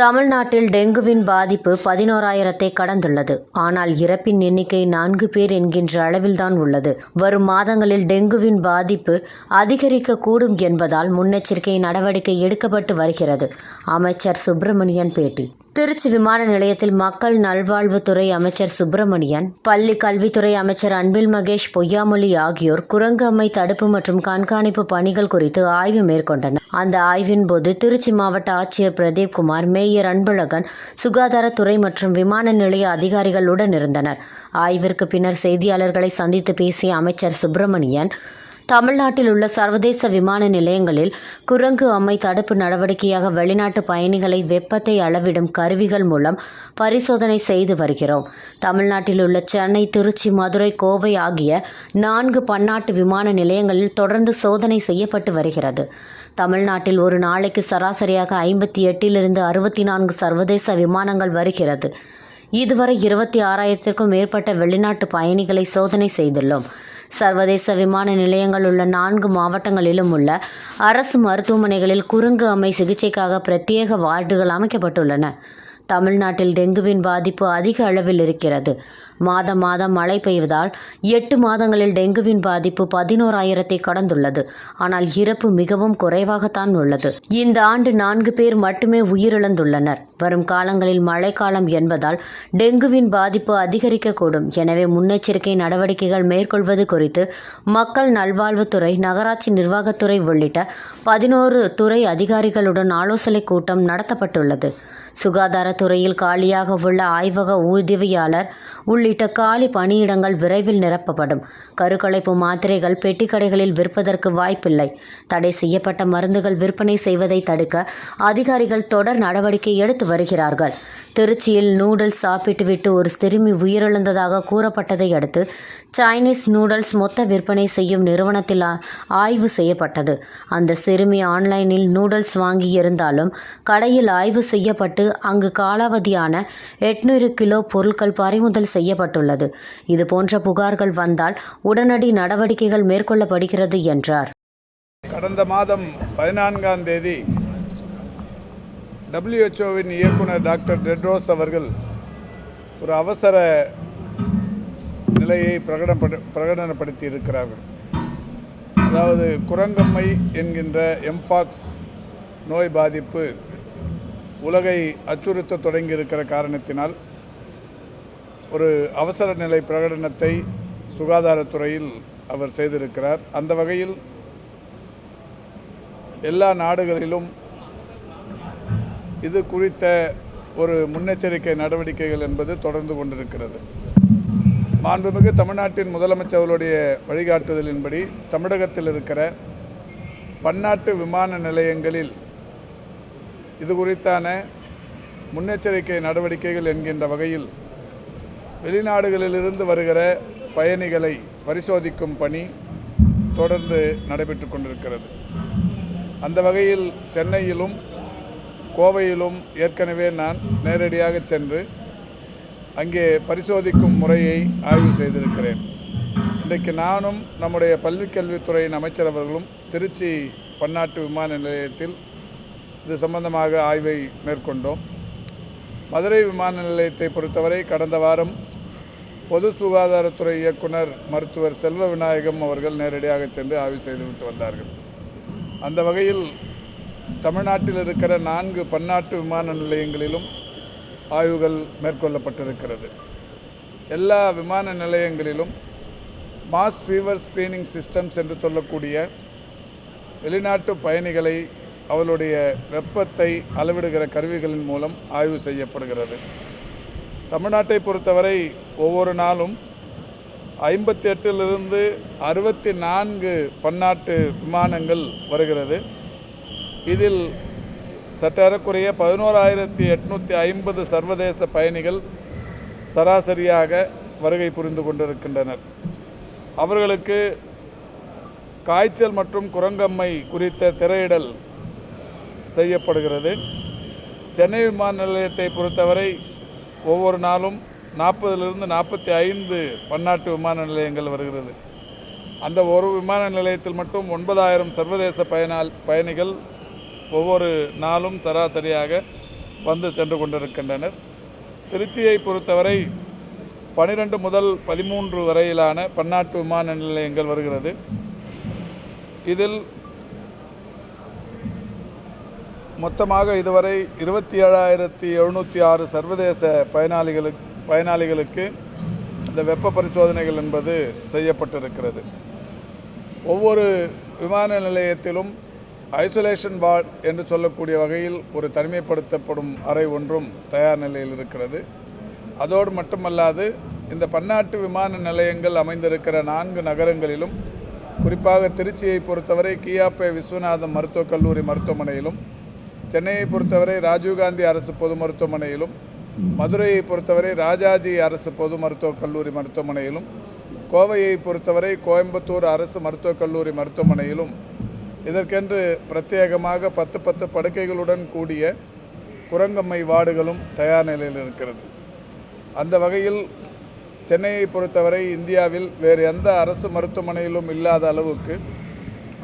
தமிழ்நாட்டில் டெங்குவின் பாதிப்பு பதினோராயிரத்தை கடந்துள்ளது. ஆனால் இறப்பின் எண்ணிக்கை நான்கு பேர் என்கின்ற அளவில்தான் உள்ளது. வரும் மாதங்களில் டெங்குவின் பாதிப்பு அதிகரிக்கக்கூடும் என்பதால் முன்னெச்சரிக்கை நடவடிக்கை எடுக்கப்பட்டு வருகிறது. அமைச்சர் சுப்பிரமணியன் பேட்டி திருச்சி விமான நிலையத்தில் மக்கள் நல்வாழ்வுத்துறை அமைச்சர் சுப்பிரமணியன் பள்ளி கல்வித்துறை அமைச்சர் அன்பில் மகேஷ் பொய்யாமொழி ஆகியோர் குரங்கு அம்மை தடுப்பு மற்றும் கண்காணிப்பு பணிகள் குறித்து ஆய்வு மேற்கொண்டனர். அந்த ஆய்வின் போது திருச்சி மாவட்ட ஆட்சியர் பிரதீப் குமார் மேயர் அன்பழகன் சுகாதாரத்துறை மற்றும் விமான நிலைய அதிகாரிகள் உடன் இருந்தனர் ஆய்விற்கு பின்னர் செய்தியாளர்களை சந்தித்து பேசிய அமைச்சர் சுப்பிரமணியன் தமிழ்நாட்டில் உள்ள சர்வதேச விமான நிலையங்களில் குரங்கு அம்மை தடுப்பு நடவடிக்கையாக வெளிநாட்டு பயணிகளை வெப்பத்தை அளவிடும் கருவிகள் மூலம் பரிசோதனை செய்து வருகிறோம். தமிழ்நாட்டில் உள்ள சென்னை திருச்சி மதுரை கோவை ஆகிய நான்கு பன்னாட்டு விமான நிலையங்களில் தொடர்ந்து சோதனை செய்யப்பட்டு வருகிறது. தமிழ்நாட்டில் ஒரு நாளைக்கு சராசரியாக ஐம்பத்தி எட்டிலிருந்து அறுபத்தி நான்கு சர்வதேச விமானங்கள் வருகிறது. இதுவரை இருபத்தி ஆறாயிரத்திற்கும் மேற்பட்ட வெளிநாட்டு பயணிகளை சோதனை செய்துள்ளோம். சர்வதேச விமான நிலையங்கள் உள்ள நான்கு மாவட்டங்களிலும் உள்ள அரசு மருத்துவமனைகளில் குரங்கு அம்மை சிகிச்சைக்காக பிரத்யேக வார்டுகள் அமைக்கப்பட்டுள்ளன. தமிழ்நாட்டில் டெங்குவின் பாதிப்பு அதிக அளவில் இருக்கிறது. மாதம் மாதம் மழை பெய்வதால் எட்டு மாதங்களில் டெங்குவின் பாதிப்பு பதினோராயிரத்தை கடந்துள்ளது. ஆனால் இறப்பு மிகவும் குறைவாகத்தான் உள்ளது. இந்த ஆண்டு நான்கு பேர் மட்டுமே உயிரிழந்துள்ளனர். வரும் காலங்களில் மழைக்காலம் என்பதால் டெங்குவின் பாதிப்பு அதிகரிக்கக்கூடும். எனவே முன்னெச்சரிக்கை நடவடிக்கைகள் மேற்கொள்வது குறித்து மக்கள் நல்வாழ்வுத்துறை நகராட்சி நிர்வாகத்துறை உள்ளிட்ட பதினோரு துறை அதிகாரிகளுடன் ஆலோசனை கூட்டம் நடத்தப்பட்டுள்ளது. சுகாதாரத்துறையில் காலியாக உள்ள ஆய்வக உதவியாளர் உள்ளிட்ட காலி பணியிடங்கள் விரைவில் நிரப்பப்படும். கருக்கலைப்பு மாத்திரைகள் பெட்டிக்கடைகளில் விற்பதற்கு வாய்ப்பில்லை. தடை செய்யப்பட்ட மருந்துகள் விற்பனை செய்வதை தடுக்க அதிகாரிகள் தொடர் நடவடிக்கை எடுத்து வருகிறார்கள். திருச்சியில் நூடுல்ஸ் சாப்பிட்டுவிட்டு ஒரு சிறுமி உயிரிழந்ததாக கூறப்பட்டதை அடுத்து சைனீஸ் நூடுல்ஸ் மொத்த விற்பனை செய்யும் நிறுவனத்தில் ஆய்வு செய்யப்பட்டது. அந்த சிறுமி ஆன்லைனில் நூடுல்ஸ் வாங்கியிருந்தாலும் கடையில் ஆய்வு செய்யப்பட்டு அங்கு காலாவதியான எட்நூறு கிலோ பொருட்கள் பறிமுதல் செய்யப்பட்டுள்ளது. இதுபோன்ற புகார்கள் வந்தால் உடனடி நடவடிக்கைகள் மேற்கொள்ளப்படுகிறது என்றார். கடந்த மாதம் பதினான்காம் தேதி டபிள்யூஹெச்ஓவின் இயக்குனர் டாக்டர் டெட்ரோஸ் அவர்கள் ஒரு அவசர நிலையை பிரகடனப்படு பிரகடனப்படுத்தி இருக்கிறார்கள் அதாவது குரங்கம்மை என்கின்ற எம்ஃபாக்ஸ் நோய் பாதிப்பு உலகை அச்சுறுத்த தொடங்கி இருக்கிற காரணத்தினால் ஒரு அவசர நிலை பிரகடனத்தை சுகாதாரத்துறையில் அவர் செய்திருக்கிறார். அந்த வகையில் எல்லா நாடுகளிலும் இது குறித்த ஒரு முன்னெச்சரிக்கை நடவடிக்கைகள் என்பது தொடர்ந்து கொண்டிருக்கிறது. மாண்புமிகு தமிழ்நாட்டின் முதலமைச்சர்களுடைய வழிகாட்டுதலின்படி தமிழகத்தில் இருக்கிற பன்னாட்டு விமான நிலையங்களில் இது குறித்தான முன்னெச்சரிக்கை நடவடிக்கைகள் என்கின்ற வகையில் வெளிநாடுகளிலிருந்து வருகிற பயணிகளை பரிசோதிக்கும் பணி தொடர்ந்து நடைபெற்று கொண்டிருக்கிறது. அந்த வகையில் சென்னையிலும் கோவையிலும் ஏற்கனவே நான் நேரடியாக சென்று அங்கே பரிசோதிக்கும் முறையை ஆய்வு செய்திருக்கிறேன். இன்றைக்கு நானும் நம்முடைய பள்ளிக்கல்வித்துறையின் அமைச்சர் அவர்களும் திருச்சி பன்னாட்டு விமான நிலையத்தில் இது சம்பந்தமாக ஆய்வை மேற்கொண்டோம். மதுரை விமான நிலையத்தை பொறுத்தவரை கடந்த வாரம் பொது சுகாதாரத்துறை இயக்குனர் மருத்துவர் செல்வ விநாயகம் அவர்கள் நேரடியாக சென்று ஆய்வு செய்துவிட்டு வந்தார்கள். அந்த வகையில் தமிழ்நாட்டில் இருக்கிற நான்கு பன்னாட்டு விமான நிலையங்களிலும் ஆய்வுகள் மேற்கொள்ளப்பட்டிருக்கிறது. எல்லா விமான நிலையங்களிலும் மாஸ் ஃபீவர் ஸ்கிரீனிங் சிஸ்டம்ஸ் என்று சொல்லக்கூடிய வெளிநாட்டு பயணிகளை அவளுடைய வெப்பத்தை அளவிடுகிற கருவிகளின் மூலம் ஆய்வு செய்யப்படுகிறது. தமிழ்நாட்டை பொறுத்தவரை ஒவ்வொரு நாளும் ஐம்பத்தி எட்டிலிருந்து அறுபத்தி நான்கு பன்னாட்டு விமானங்கள் வருகிறது. இதில் சற்றேறக்குறைய பதினோராயிரத்தி எட்நூற்றி ஐம்பது சர்வதேச பயணிகள் சராசரியாக வருகை புரிந்து கொண்டிருக்கின்றனர். அவர்களுக்கு காய்ச்சல் மற்றும் குரங்கம்மை குறித்த திரையிடல் செய்யப்படுகிறது. சென்னை விமான நிலையத்தை பொறுத்தவரை ஒவ்வொரு நாளும் நாற்பதிலிருந்து நாற்பத்தி ஐந்து பன்னாட்டு விமான நிலையங்கள் வருகிறது. அந்த ஒரு விமான நிலையத்தில் மட்டும் ஒன்பதாயிரம் சர்வதேச பயனால் பயணிகள் ஒவ்வொரு நாளும் சராசரியாக வந்து சென்று கொண்டிருக்கின்றனர். திருச்சியை பொறுத்தவரை பனிரெண்டு முதல் பதிமூன்று வரையிலான பன்னாட்டு விமான நிலையங்கள் வருகிறது. இதில் மொத்தமாக இதுவரை இருபத்தி ஏழாயிரத்தி எழுநூற்றி ஆறு சர்வதேச பயனாளிகளுக்கு பயனாளிகளுக்கு இந்த வெப்ப பரிசோதனைகள் என்பது செய்யப்பட்டிருக்கிறது. ஒவ்வொரு விமான நிலையத்திலும் ஐசோலேஷன் வார்டு என்று சொல்லக்கூடிய வகையில் ஒரு தனிமைப்படுத்தப்படும் அறை ஒன்றும் தயார் நிலையில் இருக்கிறது. அதோடு மட்டுமல்லாது இந்த பன்னாட்டு விமான நிலையங்கள் அமைந்திருக்கிற நான்கு நகரங்களிலும் குறிப்பாக திருச்சியை பொறுத்தவரை கியாப்பே விஸ்வநாதம் மருத்துவக் கல்லூரி மருத்துவமனையிலும் சென்னையை பொறுத்தவரை ராஜீவ்காந்தி அரசு பொது மருத்துவமனையிலும் மதுரையை பொறுத்தவரை ராஜாஜி அரசு பொது மருத்துவக் கல்லூரி மருத்துவமனையிலும் கோவையை பொறுத்தவரை கோயம்புத்தூர் அரசு மருத்துவக் கல்லூரி மருத்துவமனையிலும் இதற்கென்று பிரத்யேகமாக பத்து பத்து படுக்கைகளுடன் கூடிய குரங்கம்மை வார்டுகளும் தயார் நிலையில் இருக்கிறது. அந்த வகையில் சென்னையை பொறுத்தவரை இந்தியாவில் வேறு எந்த அரசு மருத்துவமனையிலும் இல்லாத அளவுக்கு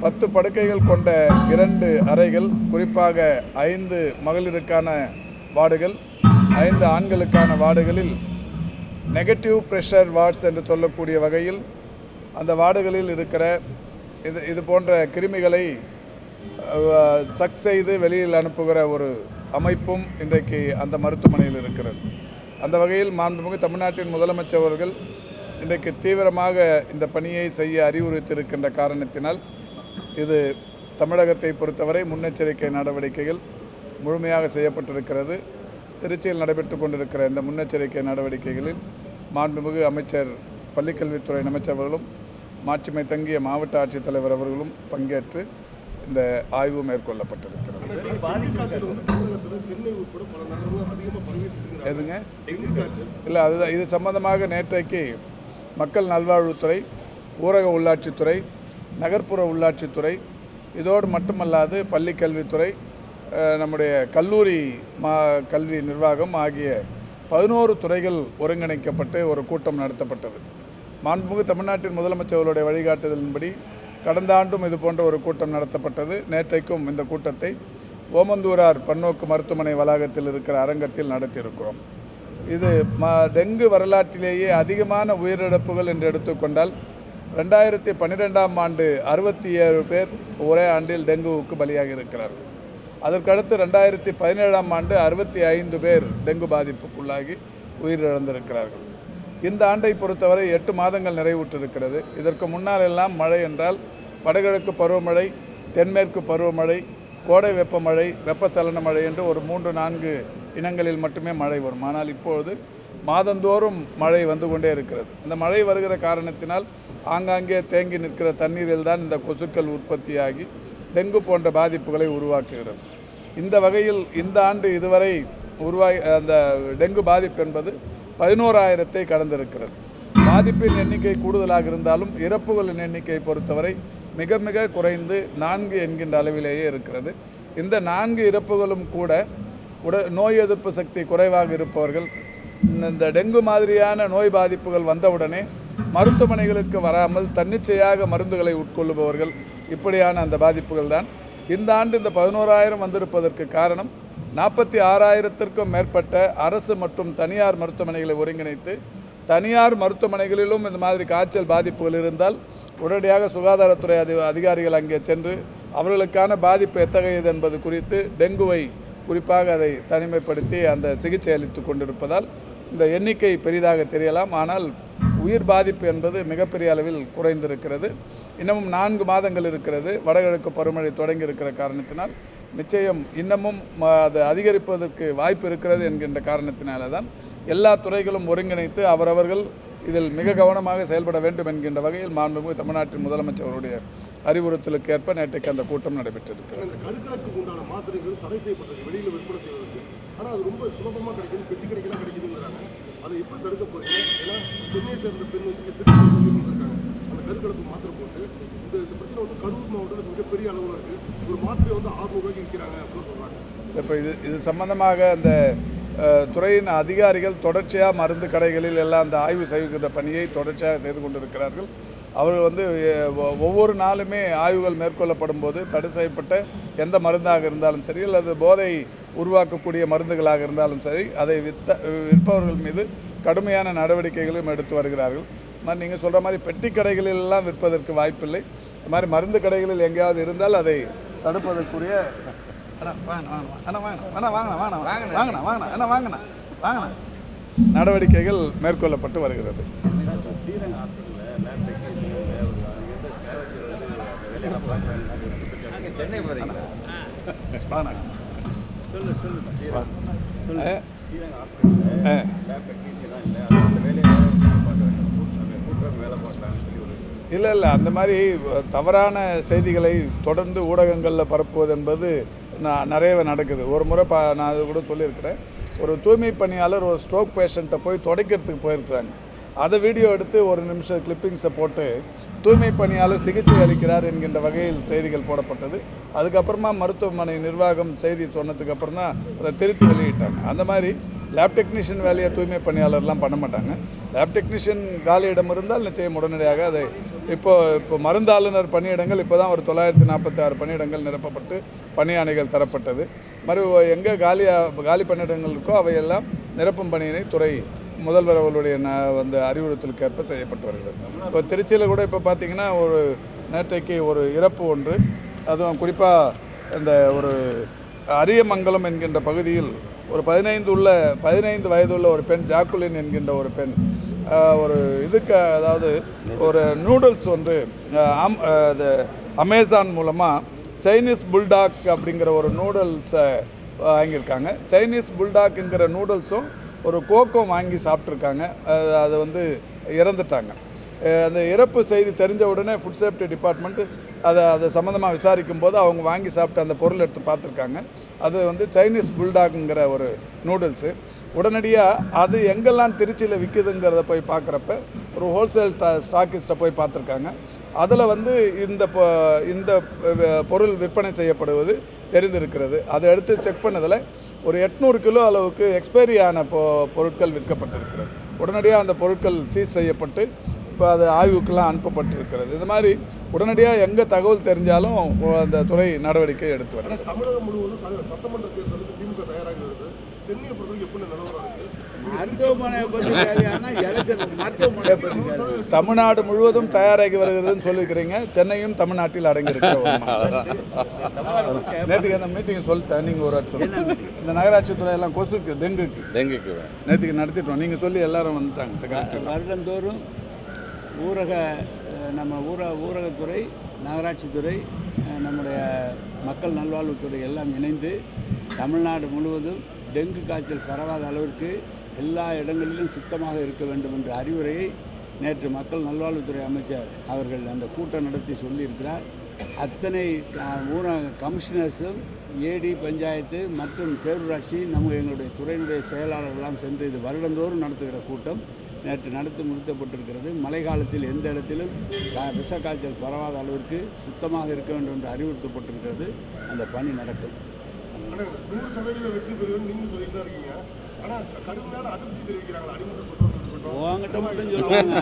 பத்து படுக்கைகள் கொண்ட இரண்டு அறைகள் குறிப்பாக ஐந்து மகளிருக்கான வார்டுகள் ஐந்து ஆண்களுக்கான வார்டுகளில் நெகட்டிவ் ப்ரெஷர் வார்ட்ஸ் என்று சொல்லக்கூடிய வகையில் அந்த வார்டுகளில் இருக்கிற இது இது போன்ற கிருமிகளை சக் செய்து வெளியில் அனுப்புகிற ஒரு அமைப்பும் இன்றைக்கு அந்த மருத்துவமனையில் இருக்கிறது. அந்த வகையில் மாண்புமிகு தமிழ்நாட்டின் முதலமைச்சர் அவர்கள் இன்றைக்கு தீவிரமாக இந்த பணியை செய்ய அறிவுறுத்தியிருக்கின்ற காரணத்தினால் இது தமிழகத்தை பொறுத்தவரை முன்னெச்சரிக்கை நடவடிக்கைகள் முழுமையாக செய்யப்பட்டிருக்கிறது. திருச்சியில் நடைபெற்று கொண்டிருக்கிற இந்த முன்னெச்சரிக்கை நடவடிக்கைகளில் மாண்புமிகு அமைச்சர் பள்ளிக்கல்வித்துறை அமைச்சர்களும் மாட்சிமை தங்கிய மாவட்ட ஆட்சித்தலைவர் அவர்களும் பங்கேற்று இந்த ஆய்வு மேற்கொள்ளப்பட்டிருக்கிறது. எதுங்க? இல்லை அதுதான். இது சம்பந்தமாக நேற்றைக்கு மக்கள் நல்வாழ்வுத்துறை ஊரக உள்ளாட்சித்துறை நகர்ப்புற உள்ளாட்சித்துறை இதோடு மட்டுமல்லாது பள்ளி கல்வித்துறை நம்முடைய கல்லூரி மா கல்வி நிர்வாகம் ஆகிய பதினோரு துறைகள் ஒருங்கிணைக்கப்பட்டு ஒரு கூட்டம் நடத்தப்பட்டது. மாண்புமிகு தமிழ்நாட்டின் முதலமைச்சர்களுடைய வழிகாட்டுதலின்படி கடந்த ஆண்டும் இது போன்ற ஒரு கூட்டம் நடத்தப்பட்டது. நேற்றைக்கும் இந்த கூட்டத்தை ஓமந்தூரார் பன்னோக்கு மருத்துவமனை வளாகத்தில் இருக்கிற அரங்கத்தில் நடத்தியிருக்கிறோம். இது ம டெங்கு வரலாற்றிலேயே அதிகமான உயிரிழப்புகள் என்று எடுத்துக்கொண்டால் ரெண்டாயிரத்தி பன்னிரெண்டாம் ஆண்டு அறுபத்தி ஏழு பேர் ஒரே ஆண்டில் டெங்குவுக்கு பலியாக இருக்கிறார்கள். அதற்கடுத்து ரெண்டாயிரத்தி பதினேழாம் ஆண்டு அறுபத்தி ஐந்து பேர் டெங்கு பாதிப்புக்குள்ளாகி உயிரிழந்திருக்கிறார்கள். இந்த ஆண்டை பொறுத்தவரை எட்டு மாதங்கள் நிறைவுற்றிருக்கிறது. இதற்கு முன்னால் எல்லாம் மழை என்றால் வடகிழக்கு பருவமழை தென்மேற்கு பருவமழை கோடை வெப்பமழை வெப்பச்சலன மழை என்று ஒரு மூன்று நான்கு இனங்களில் மட்டுமே மழை வரும். ஆனால் இப்பொழுது மாதந்தோறும் மழை வந்து கொண்டே இருக்கிறது. இந்த மழை வருகிற காரணத்தினால் ஆங்காங்கே தேங்கி நிற்கிற தண்ணீரில் தான் இந்த கொசுக்கள் உற்பத்தியாகி டெங்கு போன்ற பாதிப்புகளை உருவாக்குகிறது. இந்த வகையில் இந்த ஆண்டு இதுவரை உருவாகி அந்த டெங்கு பாதிப்பு என்பது பதினோராயிரத்தை கடந்திருக்கிறது. பாதிப்பின் எண்ணிக்கை கூடுதலாக இருந்தாலும் இறப்புகளின் எண்ணிக்கை பொறுத்தவரை மிக மிக குறைந்து நான்கு என்கின்ற அளவிலேயே இருக்கிறது. இந்த நான்கு இறப்புகளும் கூட உட நோய் எதிர்ப்பு சக்தி குறைவாக இருப்பவர்கள் இந்த- டெங்கு மாதிரியான நோய் பாதிப்புகள் வந்தவுடனே மருத்துவமனைகளுக்கு வராமல் தன்னிச்சையாக மருந்துகளை உட்கொள்ளுபவர்கள் இப்படியான அந்த பாதிப்புகள் தான். இந்த ஆண்டு இந்த பதினோராயிரம் வந்திருப்பதற்கு காரணம் நாற்பத்தி ஆறாயிரத்திற்கும் மேற்பட்ட அரசு மற்றும் தனியார் மருத்துவமனைகளை ஒருங்கிணைத்து தனியார் மருத்துவமனைகளிலும் இந்த மாதிரி காய்ச்சல் பாதிப்புகள் இருந்தால் உடனடியாக சுகாதாரத்துறை அதிகாரிகள் அங்கே சென்று அவர்களுக்கான பாதிப்பு எத்தகையது என்பது குறித்து டெங்குவை குறிப்பாக அதை தனிமைப்படுத்தி அந்த சிகிச்சை அளித்து கொண்டிருப்பதால் இந்த எண்ணிக்கை பெரிதாக தெரியலாம். ஆனால் உயிர் பாதிப்பு என்பது மிகப்பெரிய அளவில் குறைந்திருக்கிறது. இன்னமும் நான்கு மாதங்கள் இருக்கிறது. வடகிழக்கு பருவமழை தொடங்கி இருக்கிற காரணத்தினால் நிச்சயம் இன்னமும் அது அதிகரிப்பதற்கு வாய்ப்பு இருக்கிறது என்கின்ற காரணத்தினால தான் எல்லா துறைகளும் ஒருங்கிணைத்து அவரவர்கள் இதில் மிக கவனமாக செயல்பட வேண்டும் என்கின்ற வகையில் மாண்புமிகு தமிழ்நாட்டின் முதலமைச்சர் அவருடைய அறிவுறுத்தலுக்கு ஏற்ப நேற்றைக்கு அந்த கூட்டம் நடைபெற்றிருக்கிறது. இப்போ இது இது சம்பந்தமாக அந்த துறையின் அதிகாரிகள் தொடர்ச்சியாக மருந்து கடைகளில் எல்லாம் அந்த ஆய்வு செய்கின்ற பணியை தொடர்ச்சியாக செய்து கொண்டிருக்கிறார்கள். அவர்கள் வந்து ஒவ்வொரு நாளுமே ஆய்வுகள் மேற்கொள்ளப்படும் போது தடை செய்யப்பட்ட எந்த மருந்தாக இருந்தாலும் சரி அல்லது போதை உருவாக்கக்கூடிய மருந்துகளாக இருந்தாலும் சரி அதை வித்த விற்பவர்கள் மீது கடுமையான நடவடிக்கைகளும் எடுத்து வருகிறார்கள். மாதிரி நீங்கள் சொல்கிற மாதிரி பெட்டி கடைகளிலெல்லாம் விற்பதற்கு வாய்ப்பில்லை. இது மாதிரி மருந்து கடைகளில் எங்கேயாவது இருந்தால் அதை தடுப்பதற்குரிய அண்ணா, வாங்கண்ணா, வாங்கண்ணா. அண்ணா, வாங்கண்ணா. அண்ணா, வாங்கண்ணா, வாங்கண்ணா. வாங்கண்ணா, வாங்கண்ணா. அண்ணா, வாங்கண்ணா. வாங்கண்ணா. நடவடிக்கைகள் மேற்கொள்ளப்பட்டு வருகிறது. இல்லை இல்லை அந்த மாதிரி தவறான செய்திகளை தொடர்ந்து ஊடகங்களில் பரப்புவது என்பது நான் நிறையவே நடக்குது. ஒரு முறை பா நான் அது கூட சொல்லியிருக்கிறேன். ஒரு தூய்மை பணியாளர் ஒரு ஸ்ட்ரோக் பேஷண்ட்டை போய் துடைக்கிறதுக்கு போயிருக்கிறாங்க. அதை வீடியோ எடுத்து ஒரு நிமிஷம் கிளிப்பிங்ஸை போட்டு தூய்மை பணியாளர் சிகிச்சை அளிக்கிறார் என்கின்ற வகையில் செய்திகள் போடப்பட்டது. அதுக்கப்புறமா மருத்துவமனை நிர்வாகம் செய்தி சொன்னதுக்கு அப்புறம் தான் அதை திருத்தி வெளியிட்டாங்க. அந்த மாதிரி லேப் டெக்னீஷியன் வேலையை தூய்மை பணியாளர்லாம் பண்ண மாட்டாங்க. லேப் டெக்னீஷியன் காலியிடம் இருந்தால் நிச்சயம் உடனடியாக அதை இப்போது இப்போ மருந்தாளுநர் பணியிடங்கள் இப்போ தான் ஒரு தொள்ளாயிரத்தி நாற்பத்தி ஆறு பணியிடங்கள் நிரப்பப்பட்டு பணியாணைகள் தரப்பட்டது. மறு எங்கே காலியாக காலி பணியிடங்கள் இருக்கோ அவையெல்லாம் நிரப்பும் பணியினை துறை முதல்வர் அவர்களுடைய ந வந்து அறிவுறுத்தலுக்கு ஏற்ப செய்யப்பட்டு வருகிறது இப்போ திருச்சியில் கூட இப்போ பார்த்தீங்கன்னா ஒரு நேற்றைக்கு ஒரு இறப்பு ஒன்று. அதுவும் குறிப்பாக இந்த ஒரு அரியமங்கலம் என்கின்ற பகுதியில் ஒரு பதினைந்து உள்ள பதினைந்து வயதுள்ள ஒரு பெண் ஜாக்குலின் என்கின்ற ஒரு பெண் ஒரு இதுக்கு அதாவது ஒரு நூடுல்ஸ் ஒன்று அம் ஆம் இது அமேசான் மூலமாக சைனீஸ் புல்டாக் அப்படிங்கிற ஒரு நூடுல்ஸை வாங்கியிருக்காங்க. சைனீஸ் புல்டாக்குங்கிற நூடுல்ஸும் ஒரு கோக்கும் வாங்கி சாப்பிட்ருக்காங்க அது வந்து இறந்துட்டாங்க. அந்த இறப்பு செய்தி தெரிஞ்ச உடனே ஃபுட் சேஃப்டி டிபார்ட்மெண்ட்டு அதை அதை சம்மந்தமாக விசாரிக்கும் போது அவங்க வாங்கி சாப்பிட்டு அந்த பொருள் எடுத்து பார்த்துருக்காங்க. அது வந்து சைனீஸ் புல்டாக்குங்கிற ஒரு நூடுல்ஸு உடனடியாக அது எங்கெல்லாம் திருச்சியில் விற்குதுங்கிறத போய் பார்க்குறப்ப ஒரு ஹோல்சேல் ஸ்டாக்கிஸ்ட்டை போய் பார்த்துருக்காங்க. அதில் வந்து இந்த இந்த பொருள் விற்பனை செய்யப்படுவது தெரிந்திருக்கிறது. அதை எடுத்து செக் பண்ணதில் ஒரு எட்நூறு கிலோ அளவுக்கு எக்ஸ்பைரி ஆன பொ பொருட்கள் விற்கப்பட்டிருக்கிறது. உடனடியாக அந்த பொருட்கள் சீஸ் செய்யப்பட்டு இப்போ அது ஆய்வுக்கெல்லாம் அனுப்பப்பட்டிருக்கிறது. இது மாதிரி உடனடியாக எங்கே தகவல் தெரிஞ்சாலும் அந்த துறை நடவடிக்கை எடுத்து வருது தமிழகம் முழுவதும் சட்டமன்ற தேர்தலுக்கு திமுக தயாராகிறது சென்னையை பொறுத்தவரைக்கும் எப்படி நிலவரம் தமிழ்நாடு முழுவதும் தயாராகி வருகிறதுன்னு சொல்லியிருக்கிறீங்க. சென்னையும் தமிழ்நாட்டில் அடங்கியிருக்கிற ஒரு மாநிலம். நேற்றுக்கு அந்த மீட்டிங் சொல்லிட்டேன். நீங்கள் ஒரு சொல்லுங்க இந்த நகராட்சி துறை எல்லாம் கொசுக்கு டெங்குக்கு. டெங்குக்கு நேற்றுக்கு நடத்திட்டோம். நீங்கள் சொல்லி எல்லாரும் வந்துட்டாங்க வருடந்தோறும் ஊரக நம்ம ஊர ஊரகத்துறை நகராட்சித்துறை நம்முடைய மக்கள் நல்வாழ்வுத்துறை எல்லாம் இணைந்து தமிழ்நாடு முழுவதும் டெங்கு காய்ச்சல் பரவாத அளவிற்கு எல்லா இடங்களிலும் சுத்தமாக இருக்க வேண்டும் என்ற அறிவுரையை நேற்று மக்கள் நல்வாழ்வுத்துறை அமைச்சர் அவர்கள் அந்த கூட்டம் நடத்தி சொல்லியிருக்கிறார். அத்தனை ஊரக கமிஷனர்ஸும் ஏடி பஞ்சாயத்து மற்றும் பேரூராட்சி நம்ம எங்களுடைய துறையினுடைய செயலாளர்களெல்லாம் சென்று இது வருடந்தோறும் நடத்துகிற கூட்டம் நேற்று நடத்தி முடித்தப்பட்டிருக்கிறது. மழை காலத்தில் எந்த இடத்திலும் விஷ காய்ச்சல் பரவாத அளவிற்கு சுத்தமாக இருக்க வேண்டும் என்று அறிவுறுத்தப்பட்டிருக்கிறது. அந்த பணி நடக்கும். நூறு சதவீத வெற்றி பெறுவேன் நீங்கள் சொல்லிட்டு இருக்கீங்க. உங்ககிட்ட மட்டும் சொல்லுவாங்க.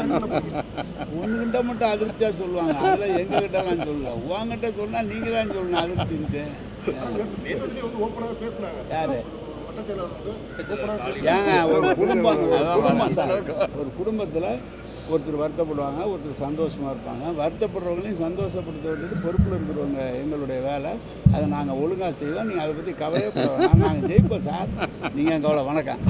ஒன்றுகிட்ட மட்டும் அதிருப்தியாக சொல்லுவாங்க. அதில் எங்ககிட்டலாம் சொல்லல. உங்ககிட்ட சொன்னால் நீங்கள் தான் சொல்லணும் அதிருப்தின்ட்டு. யார்? ஏங்க ஒரு குடும்பம் ஒரு குடும்பத்தில் ஒருத்தர் வருத்தப்படுவாங்க ஒருத்தர் சந்தோஷமாக இருப்பாங்க. வருத்தப்படுறவங்களையும் சந்தோஷப்படுத்த வேண்டியது பொறுப்பில் இருக்கிறவங்க எங்களுடைய வேலை. அதை நாங்கள் ஒழுங்காக செய்வோம். நீங்கள் அதை பற்றி கவலையே போடுவோம் நாங்கள் ஜெயிப்போம் சார். நீங்கள் கவலை வணக்கம்.